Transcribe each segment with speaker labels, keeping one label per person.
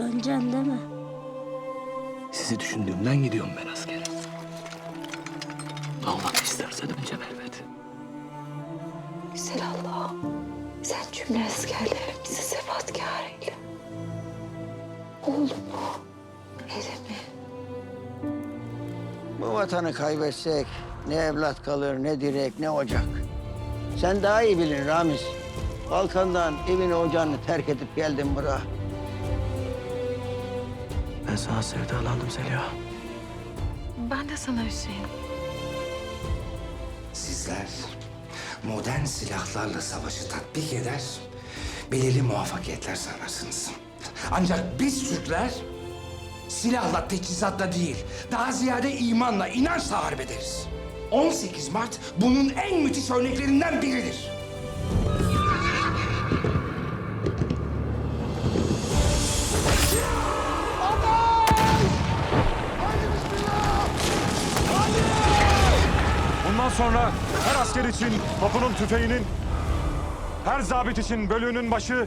Speaker 1: Döneceksin değil mi?
Speaker 2: Sizi düşündüğümden gidiyorum ben askere. Allah isterse döneceğim elbet.
Speaker 3: Güzel Allah'ım. Sen cümle askerlerimizi sebatkar eyle. Oğlumu, erimi,
Speaker 4: Bu vatanı kaybetsek ne evlat kalır, ne direk, ne ocak. Sen daha iyi bilin Ramiz. Balkan'dan evini ocağını terk edip geldin buraya.
Speaker 2: Ben sana sevdalandım Zeliha.
Speaker 3: Ben de sana Hüseyin.
Speaker 5: Sizler modern silahlarla savaşı tatbik eder, belirli muvaffakiyetler sağlarsınız. Ancak biz Türkler silahla, teçhizatla değil, daha ziyade imanla, inançla harp ederiz. 18 Mart bunun en müthiş örneklerinden biridir.
Speaker 6: Sonra her asker için topunun tüfeğinin, her zabit için bölüğünün başı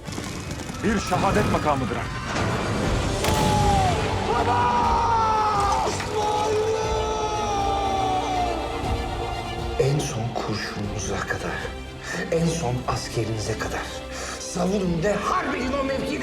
Speaker 6: bir şehadet makamıdır artık.
Speaker 5: En son kurşununuza kadar, en son askerinize kadar savunun de harp edin o mevkide.